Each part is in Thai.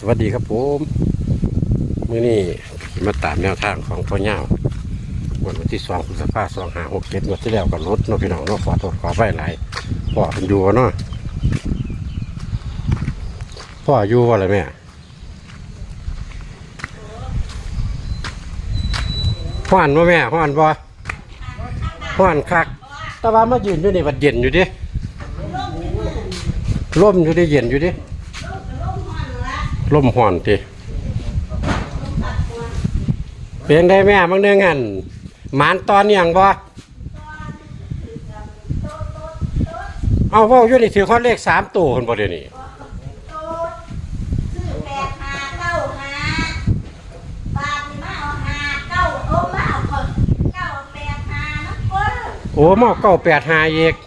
สวัสดีครับผมมื้อนี้มาตามแนวทางของพ่อเงาวันวันที่สองพฤษภาสองหาหกเจ็ดวันที่แล้วกับรถน้องพี่น้องน้องขอโทษขอไว้หลายพ่อเป็นอยู่เนาะพ่ออยู่ว่าอะไรแม่ห้อนว่าแม่ห้อนบ่ห้อนคักแต่ว่ามายืนอยู่นี่มันเย็นอยู่ดิร่มอยู่ดิเย็นอยู่ดิ ลมห่อนทีเปลี่ยนได้แม่บางเดือนหันหมานตอนอย่างบ่เอาเว่าอยู่นี่ถือข้อเลขสามตัวคนบ่เดี๋ยวนี้ซื้อแปดห้าเก้าห้าบาทนี่มาเอาห้าเก้าโอ้มาเอาคนเก้าแปดห้านะเว้ยโอ้หม้อเก้าแปดหาเอกแ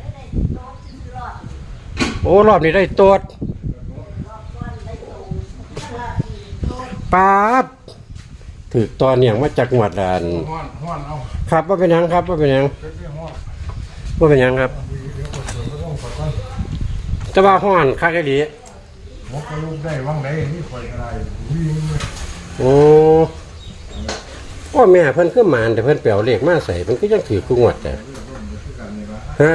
ล้วได้โตขึ้นรอดโอ้รอบนี้ได้ตัวดรอบก้อนได้โตรอดอีกโต ปาดถือตอนอย่างมาจากหวัดอันห้อนห้อนเอาครับว่าเป็นหยังครับว่าเป็นหยังเช็ดที่ห้อนว่าเป็นหยังครับ เดี๋ยวกดเสือก็ต้องกดก่อนแต่ว่าห้อนคักไอ้ดีหมกกระลูกได้ว่างได้นี่คอยกระไรวิ่งเลยโอ้พ่อแม่เพิ่นคือหมานแต่เพิ่นเปลวเลขมาใส่เพิ่นก็ยังถือคู่งวดแต่ฮะ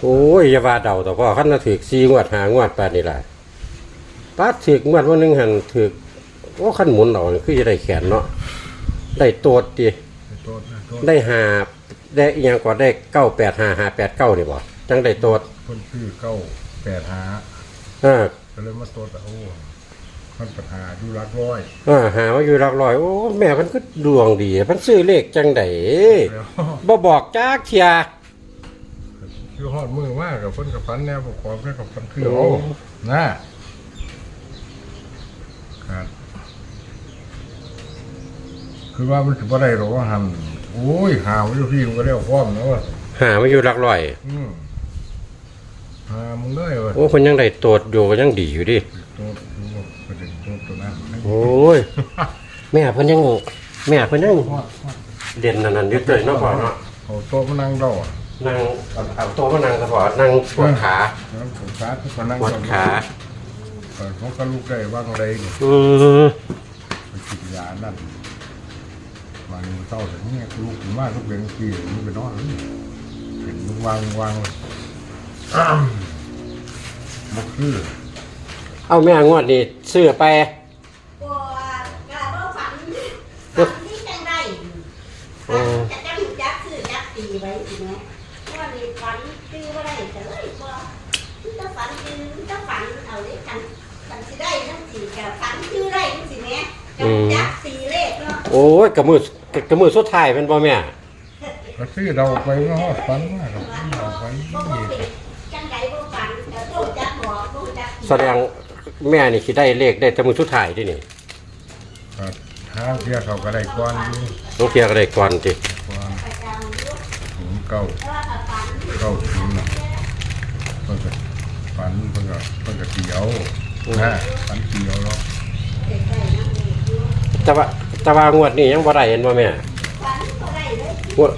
โอ้ยอย่าว่าเดาต่อพ่อคันน่ะถือซีงวดหางวดปานนี่ล่ะ ป้าดถือกงวดวันหนึงหันถือกโอ้คันหมุนเอานี่คือจะได้แขนเนาะได้โตดดิโทษนะโทษได้หาได้อีหยังกว่าได้เก้าแปดห้าห้าแปดเก้านี่บ่จังได้โตดคนชื่อเก้าแปดหาอ่าก็เลยมาโทษโอ้มันปัญหาดูรักร้อยอ่าหามาอยู่หลักร้อยโอ้แม่มันก็ดวงดีมันซื้อเลขจังไดแล้วบ่บอกจักเทียคือหอดมือมากกับเพิ่นกับฟันแนวประกอบแค่กับฟันคือโอ้นะครับ คือว่ามันถือว่าได้หรอกว่าหันโอ้ยหาไม่รู้พี่มันก็เรียกฟ้อมนะว่าหามาอยู่หลักร้อย อืมหามึงเลยว่ะโอ้คนยังได้โตดอยู่ก็ยังดีอยู่ดิตัวตัวประเด็นตัวตัวนั้นโอ้ย แม่เพิ่นยังแม่เพิ่นยังฮอดฮอดเด่นนั่นนั่นอยึดเลยเนาะพ่อเนาะเอาโต๊ะมานั่งดอกนั่งเอาเอาโต๊ะมานั่งซะพ่อนั่งปวดขาแล้วผมขาทุกคนนั่งปวดขาเปิดเขาก็ลูกได้ว่างไรนี่อืม ไปกินยานั่น วันเต้าแต่เนี่ยลูกมากลูกเป็นกี่มันไปนอนเลยเห็นวางวางอ้าวบ่คือเอาแม่งวดนี้ซื้อไปบัวกระบ่ฝันฝันที่จังได้จะจังจักซื้อจักตีไว้อีกไหมเพราะว่ามีฝันตื้อว่ได้แต่เลยบ่ถ้าฝันตื้อถ้าฝันเอาเลยกันกันสิได้ทั้งสี่กับฝันตื้อได้ทั้งสี่แม่จักสี่เลขเนาะโอ้ยกระมือ กระมือสุดท้ายเป็นบ่แม่ก็ซื้อเราไปก็ฮอดฟันมากครับเราไปบ่บ่เป็นจังไดบ่ฝันแต่โตจักบอกโตจักแสดงแม่นี่สิได้เลขได้แต่มือสุดท้ายดินี่ก็ทางเที่ยเขาก็ได้ก้อนอยู่ต้องเทียก็ได้ก่อนติก้อนประจำอยู่ศูนย์เก้าแต่ว่าถ้าฝันเก้าศูนย์น่ะเพิ่นก็ฝันเพิ่นก็เพิ่นก็เตียวนะฝันเตียวแล้วใกล้ๆนั่นเองอยู่แต่ว่า แต่ว่างวดนี้ยังบ่ได้เห็นบ่แม่ฝันบ่ได้เลยงวด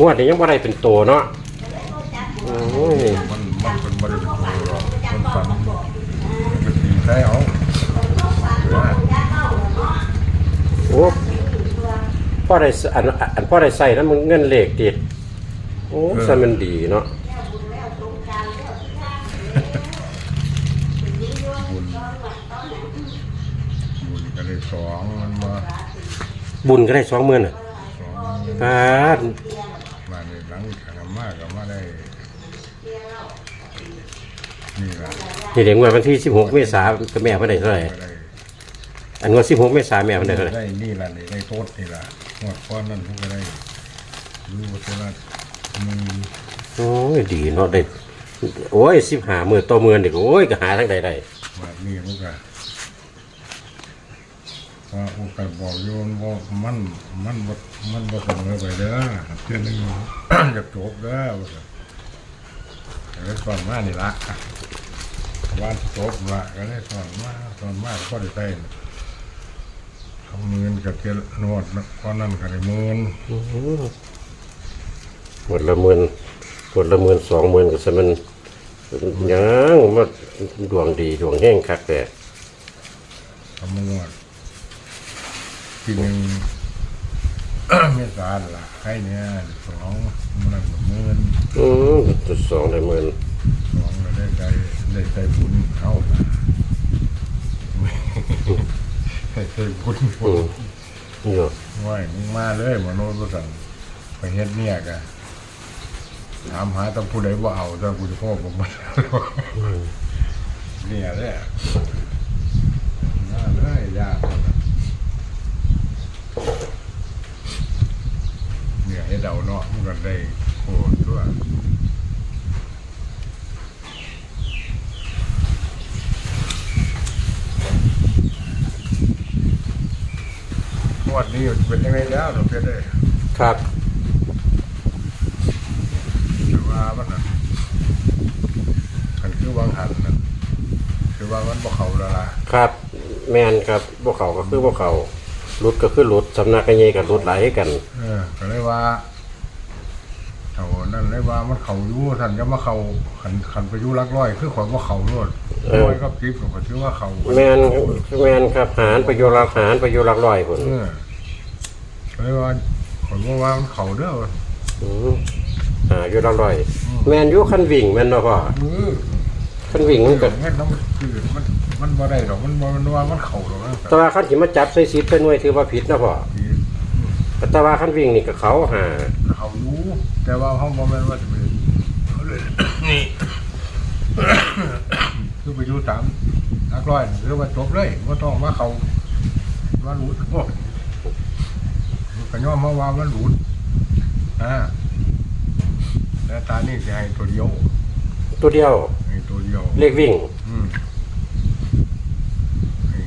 งวดนี้ยังบ่ได้เป็นโตเนาะแต่เลยโตจักโอ้ยมันมันเป็นบ่ได้เป็นตัวหรอกจักมันบอฝักนบอกมันก็ตีใช้เอาฝันบอกจักเอาเนาะโอ้พ่อได้สอันอันพ่อได้ใส่นั้นมันเงินเลขติดโอ้ซะมันดีเนาะ แล้วบุญแล้วตรงกลางแล้วที่ทางถึงนี้ด้วยตอนวันตอนนั้น บุญก็ได้สองมันมา บุญก็ได้สองหมื่นอะสองปาดมาในหลังขนมากก็มาได้นี่ล่ะนี่เดี๋ยวงวดวันที่16เมษายนกับแม่เพิ่นได้เท่าไหร่ก็ได้อันงวด16เมษายนแม่เพิ่นได้เท่าไหร่ได้นี่ล่ะนี่ได้โทษนี่ล่ะหมดก้อนนั่นเพิ่นก็ได้รู้ว่าจะละมึงโอ้ยดีเนาะได้โอ้ย15มื้อต่อมื้อนี่ก็โอ้ยก็หาทางใดได้ว่านี่มันก็ ว่าโอกาสบอกโยนว่ามันมันบ่มันบ่เสมอไปเด้อเทื่อนึงอยากจบเด้อว่าซั่นก็เลยสอนมานี่ละว่าจบละก็เลยสอนมาสอนมาก็ได้ใส่ทำเงินกับเทียนวดก้อนนั้นก็ได้หมื่นหมดละหมื่นหมดละหมื่นสองหมื่นก็ซะมันยังมาดวงดีดวงแห้งคักแต่ทำมงวด ทีหนึ่งเมษาละให้เนี่ยสองมันนั่นหมื่นอืมจุดสองได้หมื่นสองเราได้ใจได้ใจบุญเข้านะได้ใจบุญอืมนี่เนาะไหวมึงมาเลยมโนรู้สั่งไปเฮ็ดเนี่ยกะถามหาต้องผู้ใดว่าเอาแต่กูจะพ่อผมมาเนี่ยแหละมาเลยยากเนี่ย ให้เดาเนาะมันก็ได้โคตรด้วยงวดนี้เป็นยังไงแล้วเราเพชรได้ครับถือว่ามันน่ะมันคือวางหันนะคือว่ามันบ่เขาและล่ะครับ แมนครับพวกเขาก็คือพวกเขา รุดก็คือรุดสำนักกันใหญ่กับรุดหลายกัน เออก็เลยว่าเอานั่นเลยว่ามันเขาอยู่ท่านจะมาเขาขันขันไปอยู่รักร้อย คือขอยว่าเขาโลดร้อยก็คลิปก็ถือว่าเขาแมนแมนครับหารประโยชน์หลักหารประโยชน์หลักร้อยคนเออก็เลยว่าขอยว่าว่ามันเขาเด้ออืมหาอยู่หลักร้อย แมนอยู่คันวิ่งแมนเนาะพ่อเออคันวิ่งมันก็เงินน้ำคือมัน มันบ่ได้หรอกมันบ่มันว่ามันเขาหรอกนะแต่ว่าคันสิมาจับใส่ซิปใส่หน่วยถือว่าผิดนะพ่อแต่ว่าคันวิ่งนี่ก็เขาหาเขารู้ แต่ว่าห้องบ่แม่นว่าจะไปเขาเลยนี่คือไปอยู่สามนักร้อยหรือว่าจบเลยว่าต้องว่าเขาว่าหลุดโอ้ก็ย่อมมาว่ามันหลุดอ่าแล้วตานี่จะให้ตัวเดียว ตัวเดียวให้ตัวเดียว เลขวิ่ง อืมให้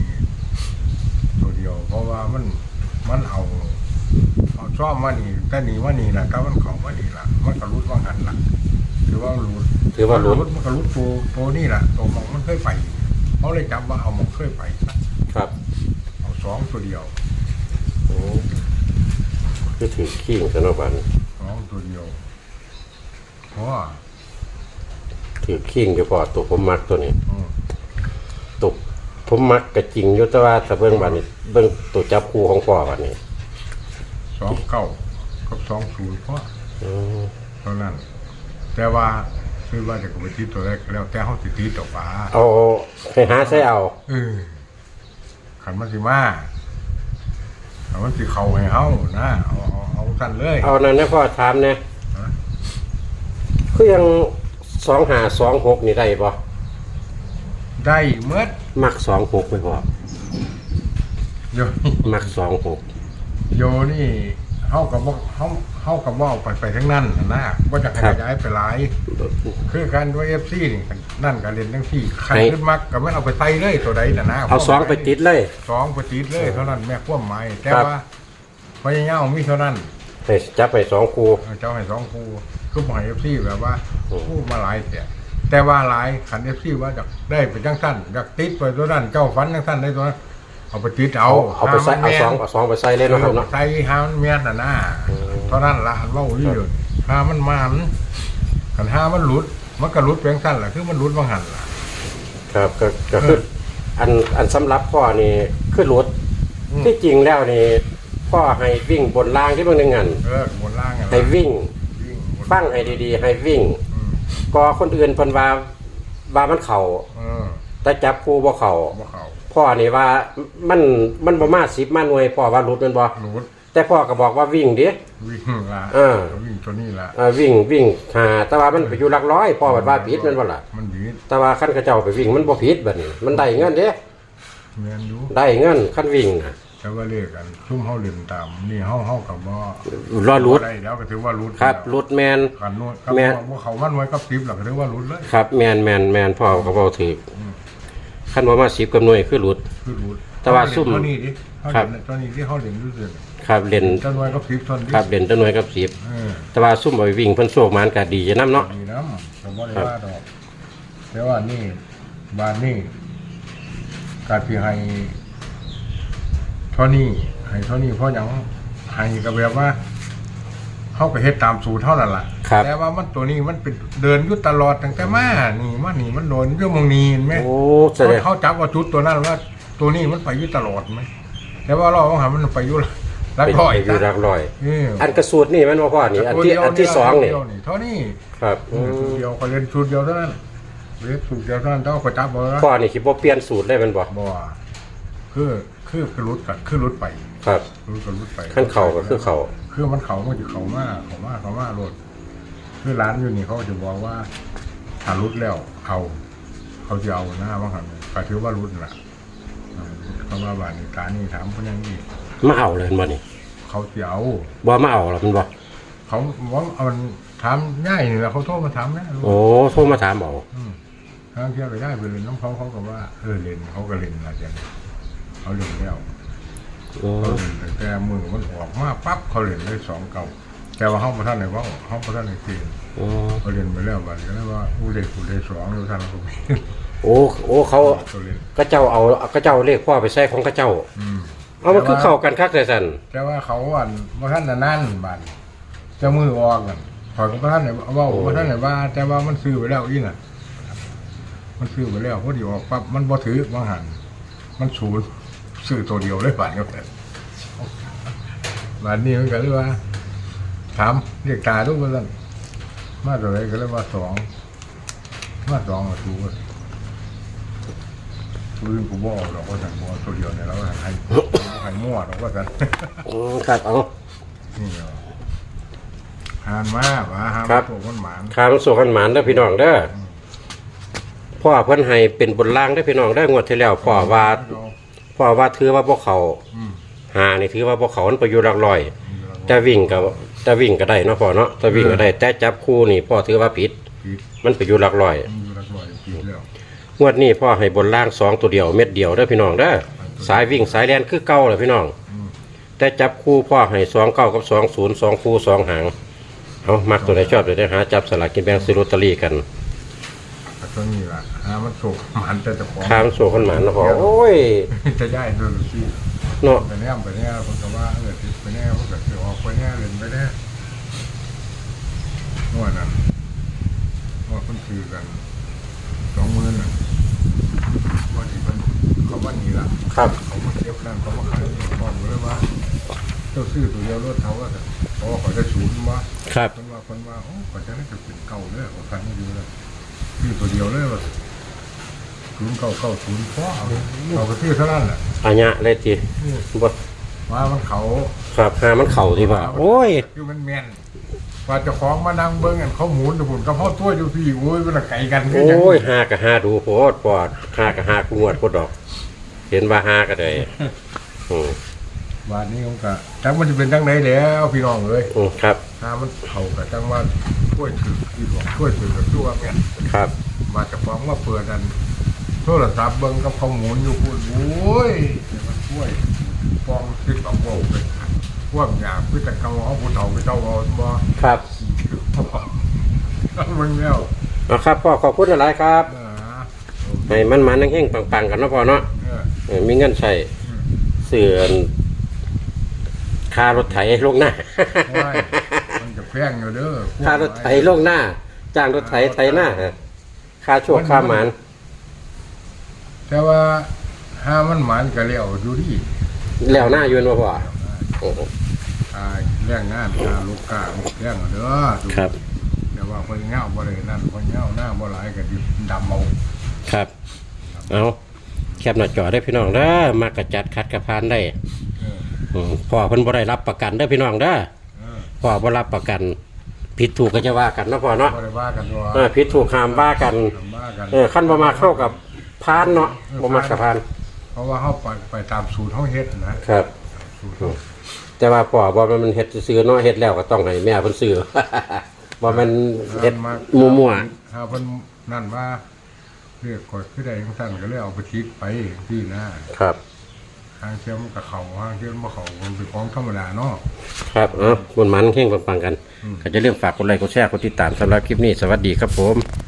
ตัวเดียว เพราะว่า มันมันเอาเอาชอบมานี่แต่หนีว่านี่แหละก็มันเขาว่านี่ละมันก็รุดว่างันละถือว่ารุดถือว่ารุดมันก็รุดตัวตัวนี่แหละตัวหมองมันเคยไปเขาเลยจำว่าเอาหมองเคยไปครับ เอาสองตัวเดียวโอ้คือถือขี้งสนบันสองตัวเดียวเพราะว่าถือขี้งอยู่พอตัวผมมักตัวนี้อืมตุก ผมมักกะจริงอยู่แต่ว่าถ้าเบิ่งบัดนี้เบิ่งตัวจับคู่ของพ่อบัดนี้สองเก้ากับสองศูนย์เพราะอืมเท่านั้น แต่ว่าคือว่าจะไปที่ตัวแรกแล้วแต่เขาติดตีต่อฟ้าเอาให้หาใส่เอา เออขันมันสิมาขันมันสิเขาให้เฮานะเอาเอาเอากันเลยเอานั่นนะพ่อถามเนี่ยฮะคือยังสองหาสองหกนี่ได้ปะได้เมื่อ มักสองหกไหมพ่อโยมักสองหกโยนี่เฮากับว่าเฮาเฮากับว่าเอาไปไปทั้งนั้นน่ะนะว่าจะขยายไปหลาย คือการด้วย FC นี่กันนั่นก็เล่นทั้งที่ใครขึ้นมักก็ไม่เอาไปใส่เลยตัวใดน่ะนะเอาสองไปติดเลยสองไปติดเลยเท่านั้นแม่ความหมายแต่ครับว่าพยายามมีเท่านั้นให้จับไปสองคู่เจ้าให้สองครูคือหมาย FC แบบว่าอืมพูดมาหลายแต่ แต่ว่าหลายขัน FC ว่าจะได้ไปจังสั้นอยากติดไปตัวนั้นเจ้าฝันจังสั้นได้ตัวนั้นเอาไปติดเอาเอาไปใส่เอาสองเอาสองไปใส่เลยเอเนาะครับอเนาะใส่หามันเมียนน่ะนะอืมเท่านั้นละอันว่าอยู่อยู่หามันมามันขันหามันหลุด มันก็หลุดเพียงสั้นแหละคือมันหลุดบางหันล่ะ ครับก็ก็คืออันอันสำหรับพ่อนี่คือรถอืม ที่จริงแล้วนี่พ่อให้วิ่งบนล่างที่เบางหนึ่งอันเออบนล่างอะให้วิ่งวิ่งบนฟังให้ดีๆ ให้วิ่งอืม ก็คนอื่นเพิ่นว่าว่ามันเข่าเออแต่จับคู่บ่เข่าบ่เขาพ่อนี่ว่ามันมันบ่มาสิบมาหน่วยพ่อว่ารุดแมันบ่หลุดแต่พ่อก็บอกว่าวิ่งดิ วิ่งละเออ วิ่งตัวนี้ละเอ่อวิ่งวิ่งหาแต่ว่ามันไปอยู่หลักร้อยพ่อว่าว่าผิดแมันบ่ล่ะมันดีดแต่ว่าคันเขาเจ้าไปวิ่งมันบ่ผิดบัดนี้ มันได้เงินเด้เมียนอยู่ได้เงินคันวิ่งน่ะ แต่ว่าเรียกกันซุ่มเฮาเล่นตาม นี่เฮาเฮากับว่ารอรุด ได้แล้วก็ถือว่ารุดครับรุดแมนกันรุดแม่ ว่าเขามันไว้กับคลิปหลักก็ถือว่ารุดเลย ครับแมนแมนแมนพ่อก็เว้าถูกคันว่ามา10กับหน่วยคือรุด คือรุดแต่ว่าซุ่มเท่านี้ดิเฮาครับเล่นตัวนี้ที่เฮาเล่นรู้สึกครับเล่นจนไว้กับคลิปทนดิครับเล่นแตัวหน่วยกับสิบเออแต่ว่าซุ่มเอาไปวิ่งเพิ่นโชคมันก็ดีจะนํเนาะดีน้ำผมบ่ได้ว่าดอกแต่ว่านี่บ้านนี่การที่ให้ เท่านี้ให้เท่านี้เพราะหยังให้ก็แบบว่าเฮาก็เฮ็ดตามสูตรเท่านั้นล่ะครับ แต่ว่ามันตัวนี้มันเป็นเดินอยู่ตลอดตั้งแต่มานี่มานี่มันโดนอยู่หมองนี้เห็นไหมโอ้แสดงเขาจับว่าจุดตัวนั้นว่า ตัวนี้มันไปอยู่ตลอดไหมแต่ว่าเราของหามันไปอยู่ลักไปร้อยอยู่รักลอย เอออันกระสูตรนี่แมันบ่พ่อนี่ อันที่ตัวเดียวอันที่สองนี่เดียวเท่านี้ครับอืมชุดเดียวเขาเล่นชุดเดียวเท่านั้นเล่นชุดเดียวเท่านั้นต้องเขาจับบ่ว่าพ่อนี่คิดว่าเปลี่ยนสูตรได้แมันบ่บ่คือ คือคือรุดกันคือรุดไปครับรุดกันรุดไปขั้นเข่าก็คือเข่าคือมันเขามันจะเขามาเขามาเขามาโลดคือร้านอยู่นี่เขาก็จะบอกว่าถ้ารุดแล้วเขาเขาจะเอาหน้าบ้างครับก็ถือว่ารุดน่ะอ่าเขามาบ้านนี้การนี่ถามเพิ่นอยังนี้มาเอาเลยแม่นบ่นี่เขาจะเอาบ่มาเอาหรอกแมันบ่เขาว่าเอามันถามง่ายนี่แหละเขาโทรมาถามนะโอ้โทรมาถามเอาอืมทางเที่ยวไปได้ไปเล่นน้องเขาเขาก็ว่าเออเล่นเขาก็เล่นอะไรอย่าง เขาเล่นแล้วโอ้เขาเล่นตั้งแต่มือมันออกมาปั๊บเขาเล่นได้สองเก่าแต่ว่าเขาประท่านไหนว่าเขาประท่านไหนเตียนโอ้เขาเล่นไปแล้วบัดนี้ก็เลยว่าอู้เด็กกูได้สองอยู่ท่านก็มีโอ้โอ้เขาเขาเล่นก็เจ้าเอาก็เจ้าเลขพ่อไปใส่ของก็เจ้า อืมเอามันคือเข้ากันคักแต่สั่นแต่ว่าเขาอันประท่านน่ะนั่นบัดเจะมือออกกันขอยก็ประท่านไหนว่าประท่านไหนว่า แต่ว่ามันซื้อไปแล้วอีน่ะ มันซื้อไปแล้วพอดีออกปั๊บมันบ่ถือมาหันมันศูนย์ ซื้อตัวเดียวเลยบัดก็เป็นบัดนี้มันก็เลยว่า ถามเรียกตาทุกคนมาตัวไหนก็เลยว่าสองมาสองมาถูกตัวอื่นกูบอกหรอกว่าสั่งบอกตัวเดียวเนี่ยแล้วให้ให้มั่วหรอกว่าสั่นอืมครับเอานี่เหรอหานมาว่าหานครัมาบตัวมันหมานข้ามสู่กันหมานเด้อพี่น้องเด้อพ่อเพิ่นให้เป็นบนล่างได้อพี่น้องได้องวดที่แล้วพ่อว่า พ่อว่าถือว่าพวกเขาอืมหานี่ถือว่าพวกเขามันไปอยู่หลักลอยแต่วิ่งก็แต่วิ่งก็ได้เนาะพ่อเนาะแต่วิ่งก็ได้ แต่จับคู่นี่พ่อถือว่าผิด ผิด มันไปอยู่หลักลอยมันอยู่รักร้อยผิดแล้วงวดนี้พ่อให้บนล่างสองตัวเดียวเม็ดเดียวเด้อพี่น้องเด้อสายวิ่งสายแล่นคือเก่าเลยพี่น้อง อืมแต่จับคู่พ่อให้สองเก้ากับสองศูนย์สองคู่สองหางเอามักตัวไหนชอบเดี๋ยวได้หาจับสลากกินแบ่งซื้อลอตเตอรี่กันแต่ตัวนี้ล่ะหามันสุกมันจะจะของข้ามสู่กันหมานเนาะพ่อโอ้ยจะย้ายโดนที่เนาะไปแน่ไปแน่คนก็ว่าเออติดไปแน่คนก็จะออกไปแน่เล่นไปแน่นวดนั่นนวดคนคือกันสองมือน่ะพอดีมันเขาว่านี่ล่ะครับเขามาเทียบนั่นเขามาขายนี่บอกเลยว่าเจ้าซื้อตัวเดียวรถเขาว่าเพราะว่าเขาจะสูงมาครับคนว่าคนว่าโอ้ก็จะได้จะเป็นเก่าเลยของพันอยู่เลย ซื้อตัวเดียวเลยว่าศูนย์เก้าเก้าศูนย์พ่อเอาเอาไปซื้อเท่านั้นแหละอัญญะเลยทีบดว่ามันเขาครับหามันเข่าที่ว่าโอ้ยคือมันแม่นว่าเจะของมานั่งเบิ้งกันเขาหมุนแต่ผุนก็พ่อตัวอยู่พี่โอ้ยมันละไก่กันก็โอ้งยหากะหาดูโพดปอดหากะหากงวดโพดดอก เห็นว่าหากะได้อืมบาทนี้ผมก็ จังมันจะเป็นจังไหนแล้วพี่น้องเอ้ยอืมครับ ถ้ามันเขากับจังว่าช่วยถือพี่บอกช่วยถือกับตัวแม่นครับ มาจะฟ้องว่าเปิดกันโทรศัพท์เบิ้งกับเขาหมุนอยู่พูดโอ้ยมันช่วยฟ้องคิดเอาโว้ไปพวกหยาบพิจารณาเอาผู้เฒ่าไปเจ้าเอาบ่ครับเอามึงแล้วเอาครับพ่อขอบคุณหลายครับเออให้มันมานั่งแห้งปังๆกันเนาะพ่อเนาะเออ เออมีเงินใส่เสื่อน ค่ารถไถลงหน้า โอ้ยมันจะแพงอยู่เด้อค่ารถไถลงหน้า จ้างรถไถไถหน้าฮะค่าโชคค่าหมานแต่ว่าห้ามันหมานก็เลี้ยวอยู่ที่แล้วหน้าอยู่บ่พ่อโอ้โหอ่าแรงงานค่าลูกค้าแรงเด้อครับ แต่ว่าคนเงาบ่ได้นั่นคนเงาหน้าบ่หลายก็ดิดำเอาครับ เอาแคบหน้าจอได้พี่น้องเด้อมากระจัดคัดกระพานได้เอออืมพ่อเพิ่นบ่ได้รับประกันเด้อพี่น้องเด้อเออพ่อบ่รับประกัน ผิดถูกก็จะว่ากันเนาะพ่อเนาะบ่ได้ว่ากันว่าเออผิดถูกห้ามว่ากันว่ากันเออขั้นบ่มาเข้ากับพานเนาะบ่มากับพานเพราะว่าเฮาไปไปตามสูตรเฮาเฮ็ดนะครับ สูตรเฮาแต่ว่าพ่อบ่มันเฮ็ดซื้อๆเนาะเฮ็ดแล้วก็ต้องให้แม่เพิ่นซื้อ บ่มันเฮ็ดมั่วถ้าเพิ่นนั่นว่าเรียกกดคือได้จังซั่นก็เลยเอาไปคิดไปที่นะๆครับ้างเชื่อมกับเขาทางเชื่อมบ่เขามันเป็นของธรรมดาเนาะ ครับเอ้าบุญหมันเข่งปังๆกัน ก็จะเรื่องฝากกดไลค์กดแชร์กดติดตามสำหรับคลิปนี้ สวัสดีครับผม